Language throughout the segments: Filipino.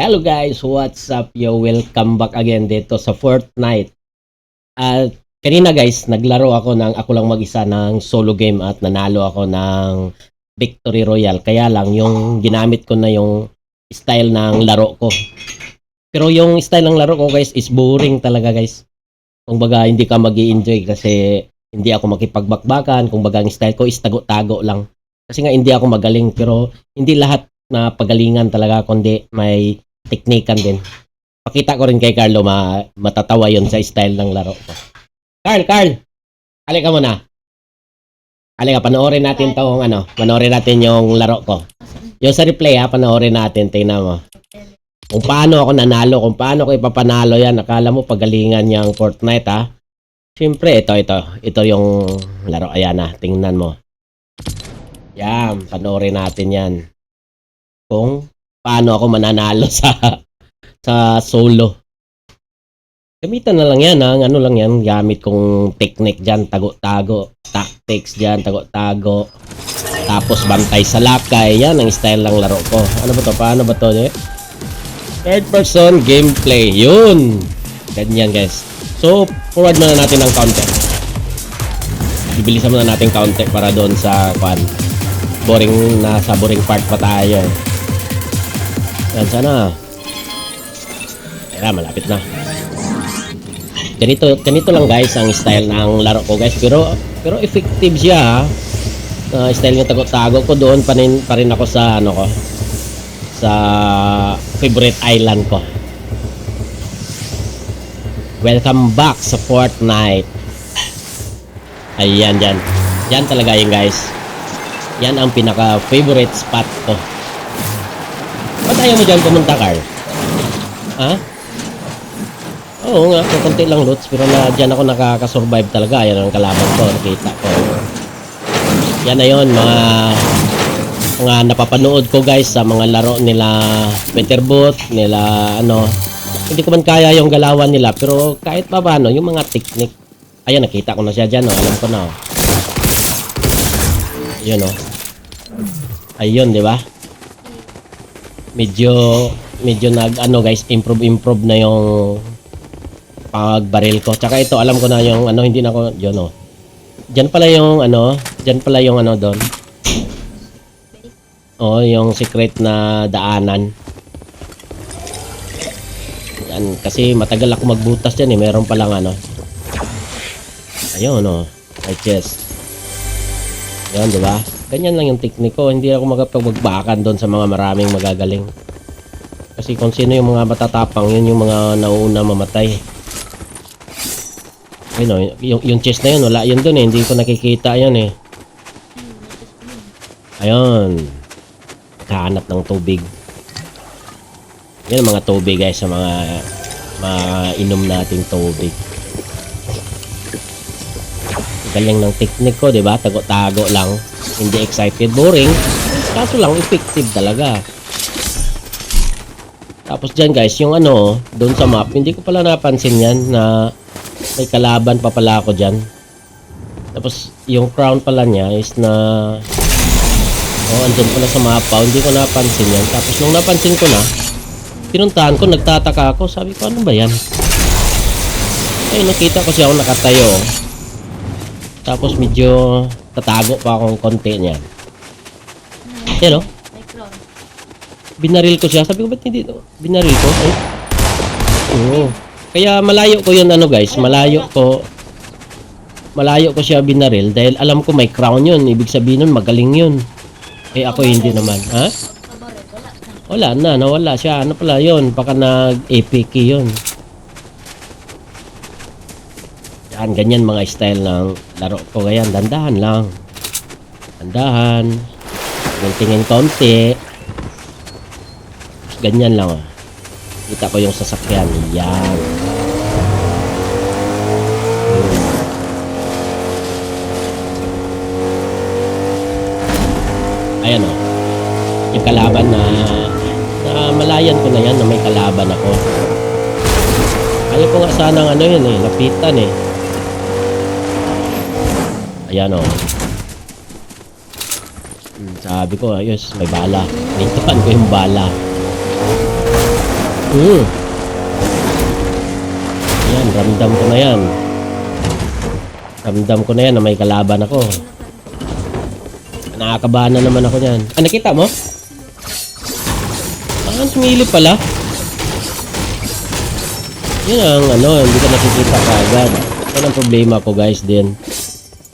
Hello guys, what's up yo? Welcome back again dito sa Fortnite. At kanina guys, naglaro ako ng ako lang mag-isa ng solo game at nanalo ako ng Victory Royale. Kaya lang yung ginamit ko na yung style ng laro ko. Pero yung style ng laro ko guys is boring talaga guys. Kung baga hindi ka mag enjoy kasi hindi ako makipagbakbakan. Kung baga ang style ko is tago-tago lang. Kasi nga hindi ako magaling pero hindi lahat na pagalingan talaga kundi may teknikan din. Pakita ko rin kay Carlo ma matatawa yon sa style ng laro ko. Carl, Carl! Halika muna. Halika, panoorin natin tong ano, panoorin natin yung laro ko. Yung sa replay ha, panoorin natin, tingnan mo. Kung paano ako nanalo, kung paano ko ipapanalo yan, akala mo pagalingan niyang Fortnite ha. Siyempre, ito, ito. Ito yung laro. Ayan na, tingnan mo. Yan, panoorin natin yan. Kung paano ako mananalo sa sa solo. Gamitan na lang yan, ang ano lang yan, gamit kong technique dyan, tago-tago, tactics dyan, tago-tago, tapos bantay sa lakay, yan ang style ng laro ko. Ano ba to? Paano ba to? Eh? Third person gameplay, yun! Ganyan guys. So, forward muna natin ng counter. Ibilisan muna natin counter para doon sa, kwan, boring, nasa boring part pa tayo. Yan, sana. Ayan, malapit na. Ganito, ganito lang guys ang style ng laro ko guys. Pero, pero effective siya ha. Uh, style niya tago-tago ko doon pa rin, pa rin ako sa ano ko. Sa favorite island ko. Welcome back sa Fortnite. Ayan, dyan. Yan talaga yun guys. Yan ang pinaka favorite spot ko. Ba't ayaw mo dyan pumunta, Carl? Ha? Oo nga, konti lang loot. Pero na dyan ako nakakasurvive talaga. Yan ang kalaban ko. Nakita ko. Yan na yun, mga mga napapanood ko guys sa mga laro nila Peter Booth, nila ano. Hindi ko man kaya yung galawan nila. Pero kahit pa paano, yung mga technique. Ayan, nakita ko na siya dyan. Oh. Alam ko na. Oh. Yun oh. Ayun, di ba? Medyo medyo nag ano guys improve improve na yung pagbaril ko. Tsaka ito alam ko na yung ano hindi na ako yun oh. Diyan pala yung ano diyan pala yung ano doon. Oh yung secret na daanan. Yan kasi matagal ako magbutas diyan eh. Meron pa lang ano. Ayun oh. My chest. Yan di ba Ganyan lang yung technique ko. Hindi ako magpagbakan doon sa mga maraming magagaling. Kasi kung sino yung mga matatapang, yun yung mga nauuna mamatay. Ayun, oh, yung, yung chest na yun, wala yun doon eh. Hindi ko nakikita yun eh. Ayun. Kahanap ng tubig. Yan mga tubig guys sa mga mainom nating tubig. Galing ng technique ko, di ba? Tago-tago lang. Hindi excited boring. Kaso lang effective talaga. Tapos dyan guys yung ano doon sa map hindi ko pala napansin yan na may kalaban pa pala ako dyan. Tapos yung crown pala niya is na oh andun pala sa mapa hindi ko napansin yan. Tapos nung napansin ko na pinuntahan ko nagtataka ako. Sabi ko ano ba yan? Ay nakita ko siya ako nakatayo tapos medyo tatago pa akong konti niyan. Yan o. Binaril ko siya. Sabi ko, ba't hindi ito? Binaril ko? Ay. Oo. Kaya malayo ko yun ano guys. Malayo ko. Malayo ko siya binaril dahil alam ko may crown yun. Ibig sabihin nun magaling yun. Eh ako hindi naman. Ha? Wala na. Nawala siya. Ano pala yun? Baka nag-APK yun. Yan, ganyan mga style ng laro ko. Ganyan, dandahan lang. Dandahan. Tingin konti. Ganyan lang ah. Kita ko yung sasakyan. Yan. Ayan oh. Yung kalaban na na malayan ko na yan na may kalaban ako. Ayaw ko nga sanang ano yun eh, lapitan eh. Ayan o. Oh. Sabi ko, ayos, may bala. Nintukan ko yung bala. Hmm. Yan, ramdam ko na yan. Ramdam ko na yan na may kalaban ako. Nakakabahan na naman ako yan. Ah, nakita mo? Ah, sumilip pala. Yun ang ano, hindi ko nakikita kaagad. Yan ang problema ko guys din.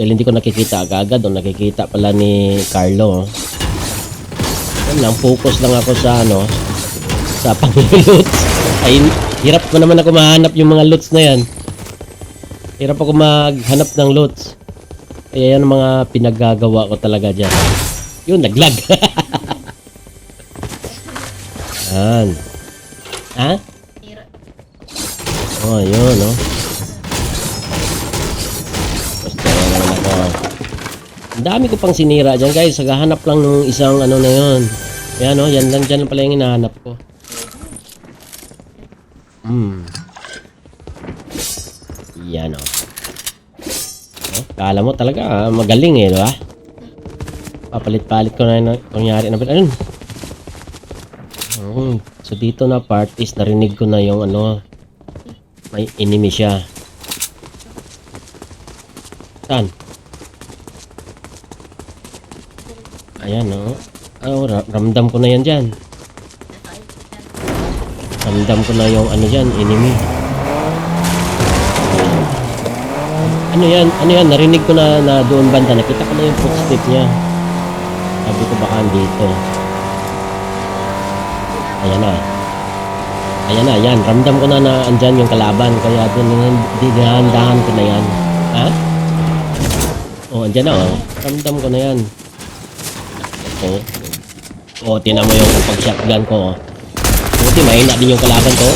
Dahil hindi ko nakikita agad o nakikita pala ni Carlo. Yan lang, focus lang ako sa ano, sa pangluluts. Ay, hirap ko naman ako mahanap yung mga loot na yan. Hirap ako maghanap ng loot. Kaya yan ang mga pinaggagawa ko talaga dyan. Yun, naglag. yan. Ang dami ko pang sinira dyan, guys. Naghahanap lang ng isang ano na yun. Yan, no? Yan lang dyan pala yung hinahanap ko. Hmm. Yan, oh. oh kala mo talaga, ah, magaling eh, di ba? Papalit-palit ko na yun. Kunyari na, ayun. Oh, so dito na part is narinig ko na yung ano, may enemy siya. Saan? Ayan, oh. Oh, ra- ramdam ko na yan dyan. Ramdam ko na yung ano dyan, enemy. Ano yan? Ano yan? Narinig ko na, na doon banda. Nakita ko na yung footstep niya. Sabi ko baka dito. Ayan na. Ayan na, yan. Ramdam ko na na andyan yung kalaban. Kaya doon hindi dahan ko na yan. Ha? Oh, andyan na oh. Ramdam ko na yan. Oh. Oh, tinan mo yung pag-shotgun ko oh. Buti mahina din yung kalaban ko.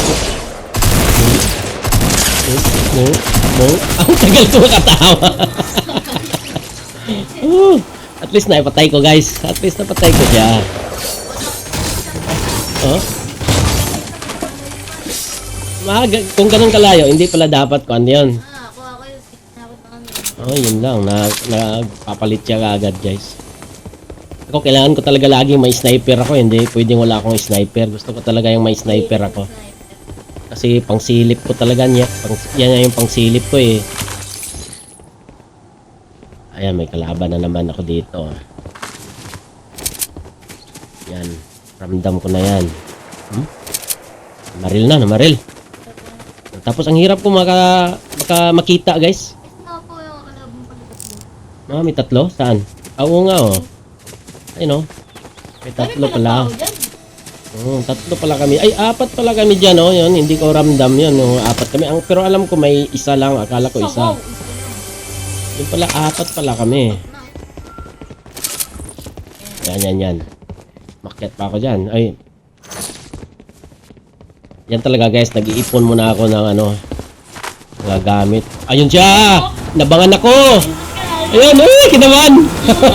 Mo, mo, ang tagal ko makatawa. oh, at least naipatay ko guys. At least napatay ko siya. Oh. Mag kung ganun kalayo, hindi pala dapat ko ano yun. Ah. Oh, yun lang. Na, nagpapalit siya agad, guys. Ako, kailangan ko talaga laging may sniper ako. Hindi pwedeng wala akong sniper. Gusto ko talaga yung may sniper ako. Kasi pangsilip ko talaga niya. Pang, yan yung pangsilip ko eh. Ayan, may kalaban na naman ako dito. Yan. Ramdam ko na yan. Hmm? Maril na, namaril. Tapos ang hirap ko maka, maka makita guys. Ah, may tatlo? Saan? Ah, oo nga oh. Ay no. May tatlo pala. Oo, tatlo pala kami. Ay, apat pala kami dyan oh. Yun, hindi ko ramdam yun. Oh, apat kami. Ang, pero alam ko may isa lang. Akala ko isa. Yung pala, apat pala kami. Yan, yan, yan. Makyat pa ako dyan. Ay. Yan talaga guys. Nag-iipon muna ako ng ano. Mga gamit. Ayun siya! Nabangan ako! Ayun, uy! Kinaman!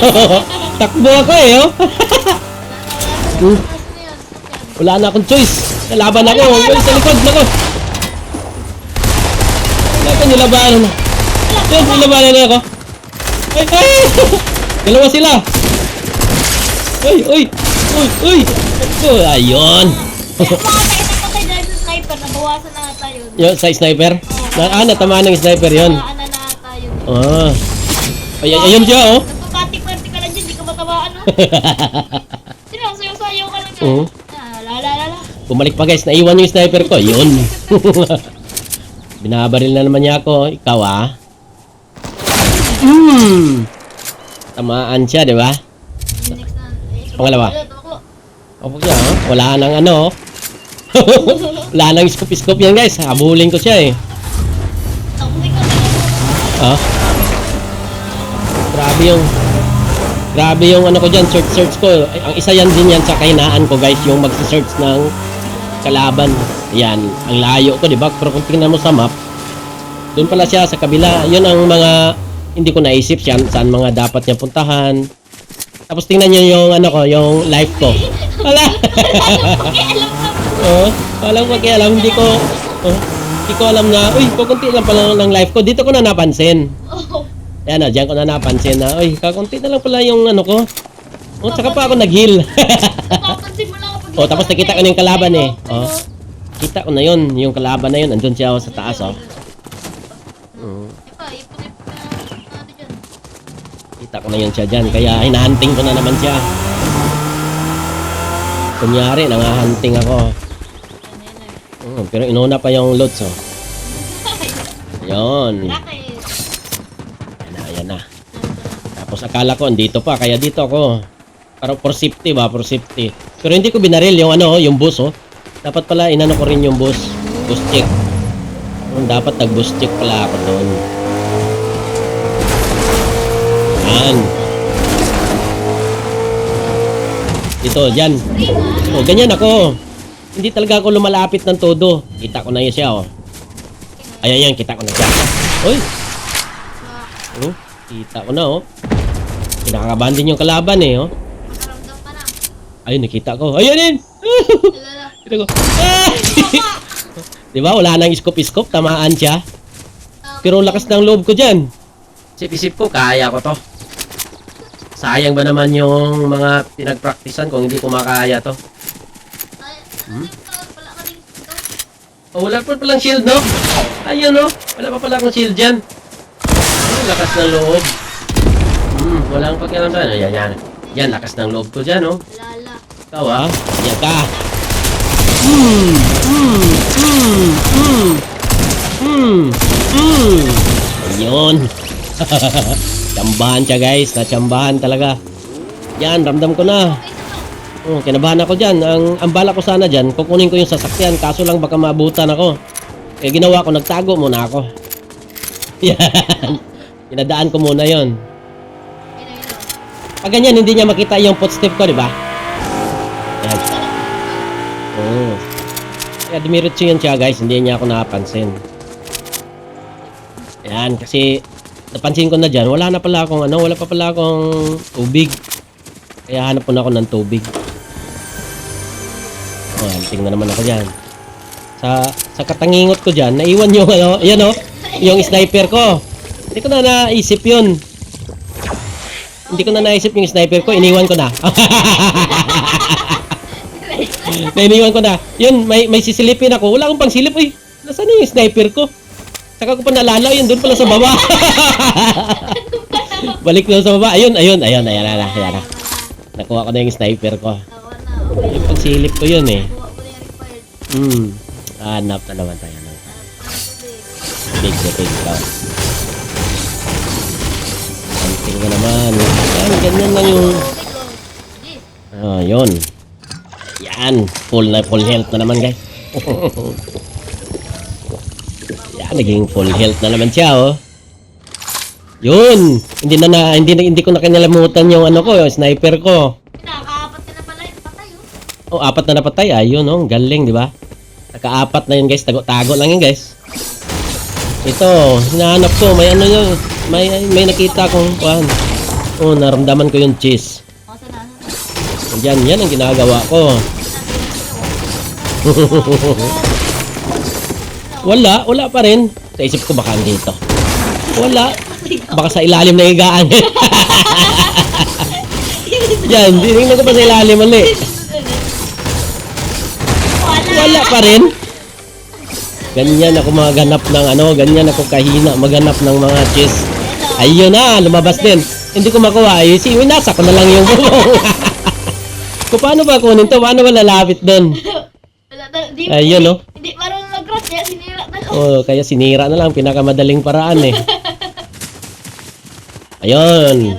Takbo ako eh, oh. Wala na akong choice. Nalaban ako. Yun sa likod. Nako. Nako, nilabanan na. Yun, nilabanan na ako. Ay, ay! Dalawa sila. Uy, uy! Uy, uy! Ako, ayun. Nabawasan na nga tayo. Yun, sa sniper. Na, ah, natamaan ng sniper yun. Naana na tayo. Ah. Ay, ay, ayun siya, oh. Nagpapati-party ka lang dyan, di ka matawaan, no? Sino, sayo-sayo ka lang dyan. Oo. Ah, lalala. Bumalik pa guys, naiwan yung sniper ko. Yun. Binabaril na naman niya ako. Ikaw ah. Hmm. Tamaan siya, di ba? Pangalawa. Opo siya, oh. Wala nang ano. oh. Wala nang scoop-scoop yan guys. Habulin ko siya eh. Ah. Grabe yung Grabe yung ano ko dyan, search search ko. Ay, ang isa yan din yan sa kahinaan ko guys, yung magsi-search ng kalaban. Yan, ang layo ko, di ba? Pero kung tingnan mo sa map, doon pala siya sa kabila. Yun ang mga hindi ko naisip siya saan mga dapat niya puntahan. Tapos tingnan niyo yung ano ko, yung life ko. Wala. Ka. Oo, walang pakialam. Hindi ko, oh, hindi ko alam na, uy, kukunti lang pala ng life ko. Dito ko na napansin. Oh, Yan na, diyan ko na napansin na, uy, kakunti na lang pala yung ano ko. Oh, tsaka pa ako nag-heal. kapag... Oh, tapos nakita ko na yung kalaban eh. Oh. Kita ko na yun, yung kalaban na yun, andun siya oh, sa taas oh. Mm. Dyan. Kita ko na yun siya dyan, kaya hinahunting ko na naman siya. Kunyari, nangahunting ako. Mm, pero inuna pa yung loads oh. Yun. Rakit. Ayan na, ayan na. Tapos akala ko andito pa, kaya dito ako. Para for safety ba, for safety. Pero hindi ko binaril yung ano, yung bus oh. Dapat pala inano ko rin yung bus. Bus check. Dapat nag-bus check pala ako doon. Yan. Ito, dyan. Oh, ganyan ako. Hindi talaga ako lumalapit ng todo. Kita ko na yun siya, oh. Ayan yan, kita ko na siya. Uy, Oh, kita ko na oh. Kinakabahan din yung kalaban eh oh. Makaramdam ka na. Ayun, nakita ko. Ayun din! Kita ko. Ah! Di ba? Wala nang iskop-iskop. Tamaan siya. Pero lakas ng loob ko dyan. Isip-isip ko, kaya ko to. Sayang ba naman yung mga pinagpraktisan kung hindi ko makaya to? Hmm? Oh, wala pa palang shield, no? Ayun, no? Wala pa pala akong shield dyan. Ay, lakas ng loob. Walang pakialam sa ano. Yan, yan. Yan, lakas ng loob ko dyan, no? Lala. Ikaw ah, yan ka. Hmm, hmm, hmm, hmm, hmm, hmm. Ayun. Tsambahan siya guys, natsambahan talaga. Yan, ramdam ko na. Oh, kinabahan ako dyan. Ang, ang bala ko sana dyan, kukunin ko yung sasakyan. Kaso lang baka maabutan ako. Eh, ginawa ko, nagtago muna ako. Yan. Pinadaan ko muna yon. Ayun. Pag ganyan, hindi niya makita yung footstep ko, di ba? Yan. Oo. Kaya dumiretso yun siya guys, hindi niya ako nakapansin. Ayan, kasi napansin ko na dyan, wala na pala akong ano, wala pa pala akong tubig. Kaya hanap po na ako ng tubig. Oh, tingnan naman ako dyan. Sa sa katangingot ko dyan, naiwan yung ano, yan oh, yung sniper ko. Hindi ko na naisip yun. Hindi ko na naisip yung sniper ko, iniwan ko na. Nainiwan ko na. Yun, may, may sisilipin ako. Wala akong pang silip. Uy, nasaan na yung sniper ko? Saka ko pa nalala, yun doon pala sa baba. Balik na sa baba. Ayun, ayun, ayun, ayun, ayun, ayun, ayun. Nakuha ko na yung sniper ko. Yung pang silip ko yun eh. Hmm. Hanap na naman tayo ng tubig? big na big ka. Naman. Yan, ganyan lang yung... Oh. Ah, yun. Yan, full na full health na naman, guys. Yan, naging full health na naman siya, oh. Yun, hindi na, na hindi hindi ko na kinalamutan yung ano ko, yung sniper ko. Nakakaapat ka na pala. Ito patay, oh. Oh, apat na napatay. Ayun, oh, galing, di ba? Nakaapat na yun, guys. Tago-tago lang yun, guys. Ito, hinahanap ko. May ano yun. May, may nakita kong, kuhan. Oh, naramdaman ko yung cheese. Yan, yan ang ginagawa ko. Wala, wala pa rin. Sa isip ko baka dito. Wala. Baka sa ilalim na higaan. Yan, dinignan ko pa sa ilalim mali. Wala pa rin. Ganyan ako maganap ng ano, ganyan ako kahina maganap ng mga chess. Ayun na, lumabas din. Hindi ko makuha. Ay, si winasa ko na lang yung bubong. Kung paano ba kunin to? Paano ba lalapit doon? Ayun, oh. Hindi marunong mag-cross kaya sinira na lang. Oh, kaya sinira na lang pinakamadaling paraan eh. Ayun.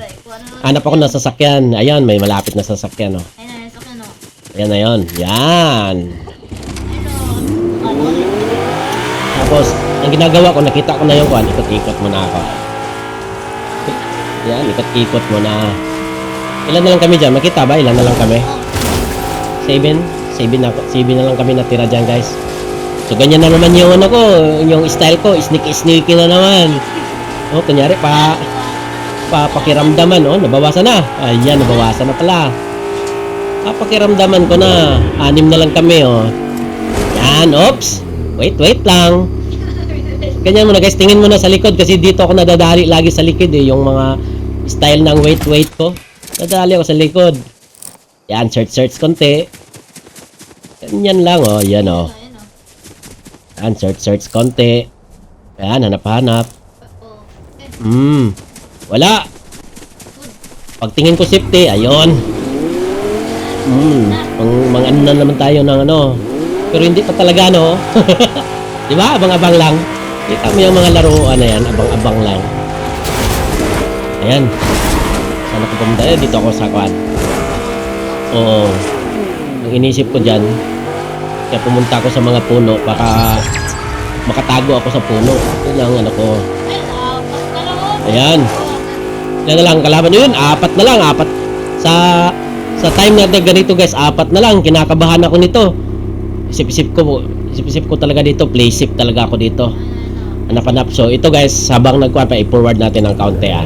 Hanap ako ng sasakyan. Ayan, may malapit na sasakyan oh. Ayun na, sa kano. Ayan na yun. Yan. Ayun, oh. Ano? Tapos, ang ginagawa ko, nakita ko na yung kuhan. Ikot-ikot muna ako. Yan, ikot-ikot muna. Ilan na lang kami dyan? Makita ba? Ilan na lang kami? Seven? Seven na, seven na lang kami natira dyan, guys. So, ganyan na naman yung ano ko, yung style ko, sneaky-sneaky na naman. Oh, kunyari, pa, pa, pakiramdaman, oh, nabawasan na. Ayan, nabawasan na pala. Ah, pakiramdaman ko na. Anim na lang kami, oh. Yan, oops. Wait, wait lang. Ganyan mo na, guys. Tingin mo na sa likod kasi dito ako nadadali lagi sa likod, eh. Yung mga style ng wait ko. Nadali ako sa likod. Yan, search, search konti. Ganyan lang, oh. Yan, oh. Yan, search, search konti. Ayan, hanap-hanap. Hmm. Wala. Pagtingin ko safety, ayun. Hmm. Pang, mga ano na naman tayo ng ano. Pero hindi pa talaga, no? Di ba? Abang-abang lang. Kita mo yung mga laruan na yan, abang-abang lang. Ayan. Saan ako pumunta? Eh, dito ako sa kwan. Oo. Ang inisip ko dyan, kaya pumunta ako sa mga puno para makatago ako sa puno. Yun ang ano ko. Ayan. Yan na lang kalaban yun. Apat na lang. Apat. Sa sa time na ganito guys, apat na lang. Kinakabahan ako nito. Isip-isip ko, isip-isip ko talaga dito. Play safe talaga ako dito. Hanap-hanap. So ito guys, habang nagkuhan pa, i-forward natin ang kaunti ah.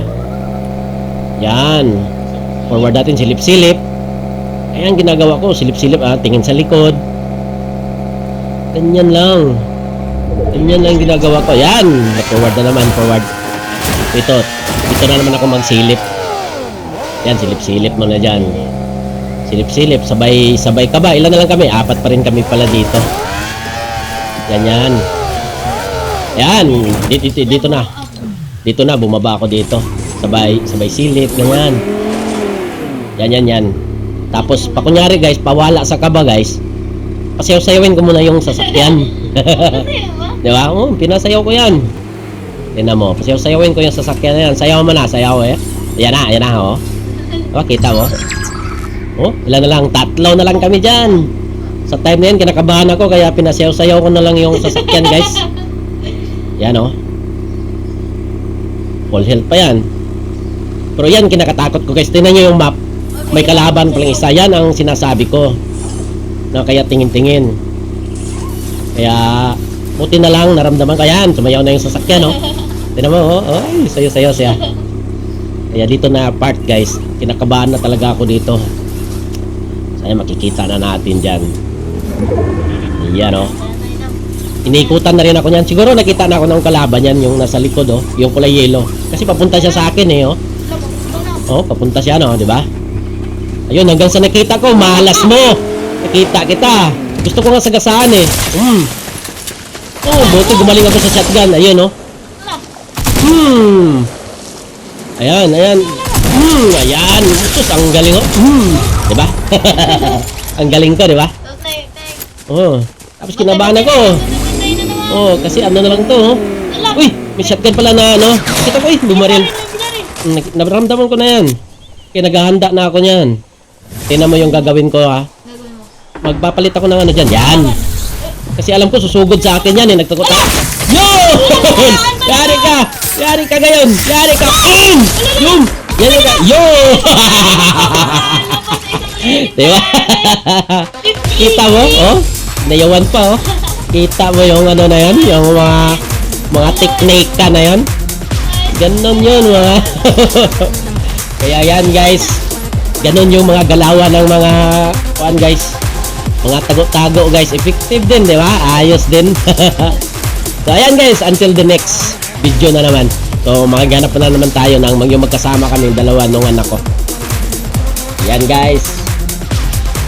Yan. Forward natin silip-silip. Ayan ginagawa ko, silip-silip ah, tingin sa likod. Ganyan lang. Ganyan lang ginagawa ko. Yan, forward na naman, forward. Ito, dito na naman ako magsilip. Yan, silip-silip mo na dyan. Silip-silip, sabay, sabay ka ba? Ilan na lang kami? Apat pa rin kami pala dito. Yan, yan. Yan, dito, dito, dito na. Dito na, bumaba ako dito. Sabay, sabay silip, ganyan. Yan, yan, yan. Tapos, pakunyari guys, pawala sa kaba guys. Pasayaw-sayawin ko muna yung sasakyan. Di ba? Oh, pinasayaw ko yan. Tingnan mo, pasayaw-sayawin ko yung sasakyan na yan. Sayaw mo na, sayaw eh. Ayan na, ayan na, oh. Diba, kita mo? Oh, ilan na lang? Tatlo na lang kami dyan. Sa time na yan, kinakabahan ako, kaya pinasayaw-sayaw ko na lang yung sasakyan, guys. Yan, oh. Full health pa yan. Pero yan, kinakatakot ko, guys. Tingnan nyo yung map. May kalaban palang isa. Yan ang sinasabi ko. Na kaya tingin-tingin. Kaya, buti na lang, naramdaman ko yan. Sumayaw na yung sasakyan, no? Tignan mo, oh. oh ay, sayo-sayo siya. Kaya dito na part, guys. Kinakabahan na talaga ako dito. Saya makikita na natin dyan. Yan, oh. Iniikutan na rin ako niyan. Siguro nakita na ako ng kalaban yan, yung nasa likod, oh. Yung kulay yellow. Kasi papunta siya sa akin, eh, oh. Oh, papunta siya, no, di ba? Ayun, hanggang sa nakita ko, malas mo. Nakita kita. Gusto ko nga sagasaan eh. Hmm. Oh, buti gumaling ako sa shotgun. Ayun, oh. Hmm. Ayan, ayan. Hmm, ayan. Sus, ang galing, oh. Hmm. Di ba? ang galing ko, di ba? Okay, okay. Oh. Tapos kinabahan ako. Oh, kasi ano na lang to, oh. Uy, may shotgun pala na, ano. Kita ko, eh, bumaril. Nag- Naramdaman ko na yan. Kaya naghahanda na ako niyan. Tingnan mo yung gagawin ko ha. Mo. Magpapalit ako ng ano dyan. Yan. Kasi alam ko susugod sa akin yan eh. Nagtakot ako. Yo! Yari ka! Yari ka ngayon! Yari ka! Mm! Yum! Yari ka! Yo! diba? Kita mo? Oh? Nayawan pa oh. Kita mo yung ano na yan? Yung mga mga technique ka na yan? Ganon yun mga Kaya yan guys. Ganon yung mga galawan ng mga Kuan guys. Mga tago-tago guys. Effective din di ba? Ayos din. So ayan guys. Until the next video na naman. So maghanap na naman tayo ng yung magkasama kami Dalawa nung anak ko. Yan guys